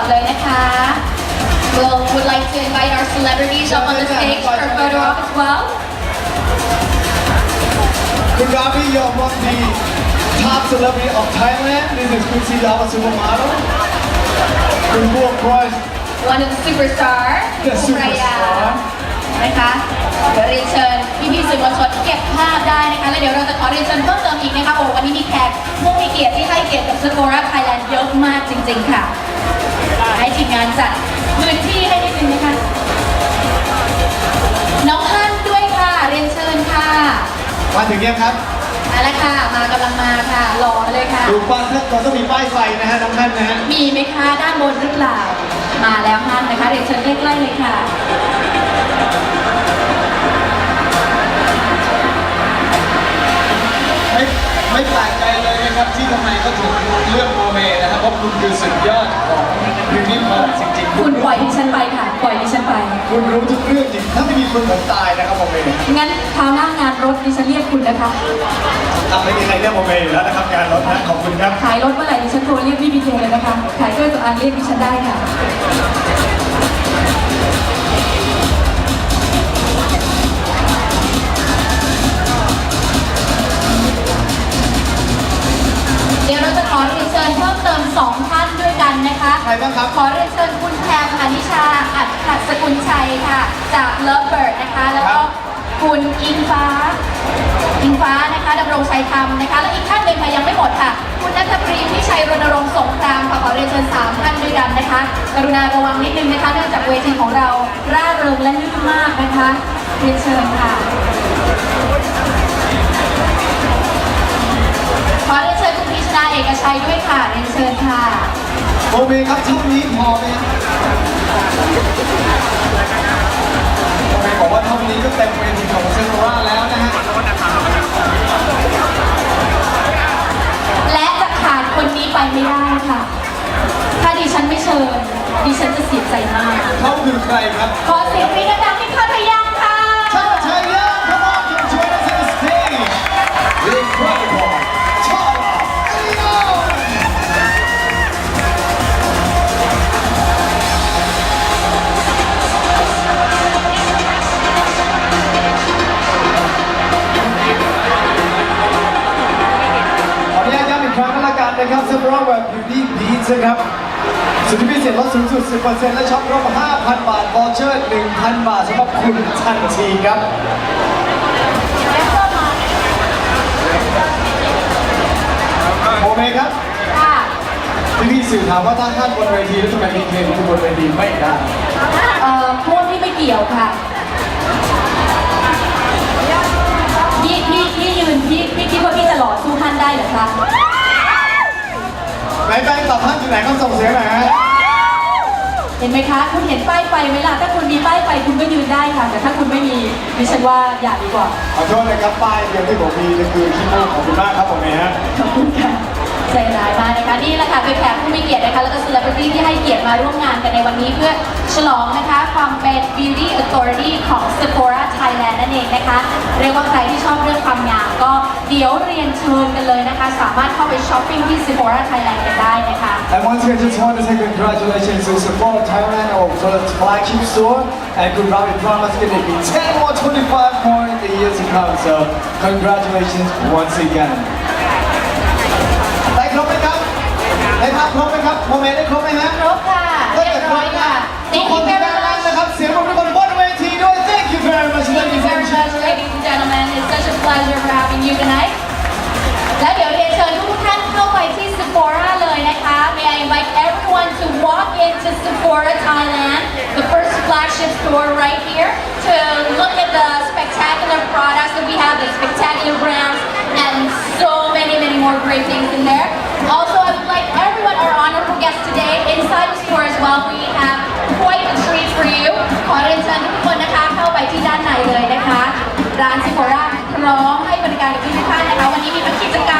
อนเลยนะคะ We'll would like to invite our celebrities up on the stage for a photo op as well. คุณราบี you're among the top celebrity of Thailand this is คุณซีดาวซูเปอร์มาร์ทคุณบัวครอย One of the superstar The คุณรายา superstar นะคะเดี๋ยวเรียนเชิญพี่ๆสื่อมวลชนเก็บภาพได้นะคะแล้วเดี๋ยวเราจะขอเรียนเชิญเพิ่มเติมอีกนะคะโอ้วันนี้มีแขกผู้มีเกียรติที่ให้เกียรติกับสโกราไทยแลนด์เยอะมากจริงๆค่ะ ให้ทีมงานจัดพื้นที่ให้นิดนึงนะคะ น้องฮั่นด้วยค่ะ เรียนเชิญค่ะมาถึงยังครับมาแล้วค่ะ มากำลังมาค่ะ รอเลยค่ะ ดูป้ายเราต้องมีป้ายไฟนะฮะน้องท่านนะฮะมีไหมคะด้านบนหรือเปล่า มาแล้วฮั่นนะคะ เรียนเชิญใกล้ๆเลยค่ะ ไม่ไม่แปลกใจเลยนะครับที่ทำไมเขาถึงเลือกโมเมนะครับเพราะคุณคือสุดยอดของ ล่อยดิฉันไปค่ะ ปล่อยดิฉันไป คุณรู้ทุกเรื่องจริง ถ้าไม่มีคุณผมตายนะครับผมเองงั้นคราวหน้างานรถดิฉันเรียกคุณนะคะทำไม่มีใครเรียกผมเองอยู่แล้วนะครับงานรถนะขอบคุณครับ ขายรถเมื่อไหร่ดิฉันโทรเรียกพี่พีเจเลยนะคะ ขายเครื่องสำอางเรียกดิฉันได้ค่ะ เดี๋ยวเราจะขอเรียนเชิญเพิ่มเติมสองท่านด้วยกันนะคะ ใครบ้างครับ ขอเรียนเชิญ ค่ะ จาก Lovebird นะคะ แล้วก็คุณอิงฟ้า อิงฟ้านะคะดำรงชัยธรรมนะคะ และอีกท่านหนึ่งค่ะยังไม่หมดค่ะ คุณนัทปรีพิชัยรณรงค์สงครามค่ะขอเรียนเชิญสามท่านด้วยกันนะคะ กรุณาระวังนิดนึงนะคะ เนื่องจากเวทีของเราร่าเริงและลื่นมากนะคะ เรียนเชิญค่ะขอเรียนเชิญคุณพิชนาเอกชัยด้วยค่ะ เรียนเชิญค่ะโมเมครับเท่านี้พอไหมฮะโชิญ ดิฉันจะเสียใจมาก เขาคือใครครับ ขอเสียงปรี๊ดดังๆให้พัทยาค่ะ Tata Chaya, come on, come join us on the stage. The incredible Tara Leon. ขออนุญาตย้ำอีกครั้งก็แล้วกันนะครับสำหรับแบบ Beauty Beats นะครับ สุดที่พิเศษลดสูงสุด 10%และช็อปรบ5,000 บาทบอเชอร์1,000 บาทสำหรับคุณทันทีครับโอเคครับ ค่ะที่พี่สื่อถามว่าถ้าท่านบนเวทีแล้วทำไมมีเพลงคุณบนเวทีไม่ได้ เอ่อพวกที่ไม่เกี่ยวค่ะ ไหนแบงค์ตอบท่านอยู่ไหนครับส่งเสียงหน่อยฮะเห็นไหมคะ คุณเห็นป้ายไฟไหมล่ะ ถ้าคุณมีป้ายไฟคุณก็ยืนได้ค่ะ แต่ถ้าคุณไม่มีดิฉันว่าอย่าดีกว่า ขอโทษนะครับป้ายเดียวที่ผมมีก็คือขี้มูกขอบคุณมากครับผมเองฮะ ขอบคุณค่ะ ใจร้ายมากนะคะนี่แหละค่ะคือแขกผู้มีเกียรตินะคะแล้วก็ celebrity ที่ให้เกียรติมาร่วมงานกันในวันนี้เพื่อฉลองนะคะความเป็น beauty authority ของ Sephora Thailand นั่นเองนะคะ เรียกว่าใครที่ชอบเรื่องความงามก็เดี๋ยวเรียนเชิญกันเลยนะคะ สามารถเข้าไปช้อปปิ้งที่ Sephora Thailand กันได้นะคะ And once again, just want to say congratulations to Sephora Thailand, our first flagship store. And good luck, we promise it's going to be 10 more, 25 more in the years to come. So congratulations once again. โมเมนต์ได้ครบไหมฮะ ครบค่ะ ถ้า เรีย เกิด บ คร ร้อบ ย นะ ค่ะ ทุก Thank คน you ที่ very ด้านล่าง much นะครับ เสียงปรบมือคนบนเวทีด้วย Thank you very much Thank ladies you very and much gentlemen ladies and gentlemen it's such a pleasure for having you tonight และเดี๋ยวเรียนเชิญทุกท่านเข้าไปที่ Sephora เลยนะคะ May I invite everyone to walk into Sephora Thailand the first flagship store right here to look at the spectacular products that we have the spectacular brands um, we have quite a treat for you ขอเรียนเชิญทุกคนนะคะ เข้าไปที่ด้านในเลยนะคะ ร้านซิโฟร่าพร้อมให้บริการกับทุกท่านนะคะ วันนี้มีกิจกรรม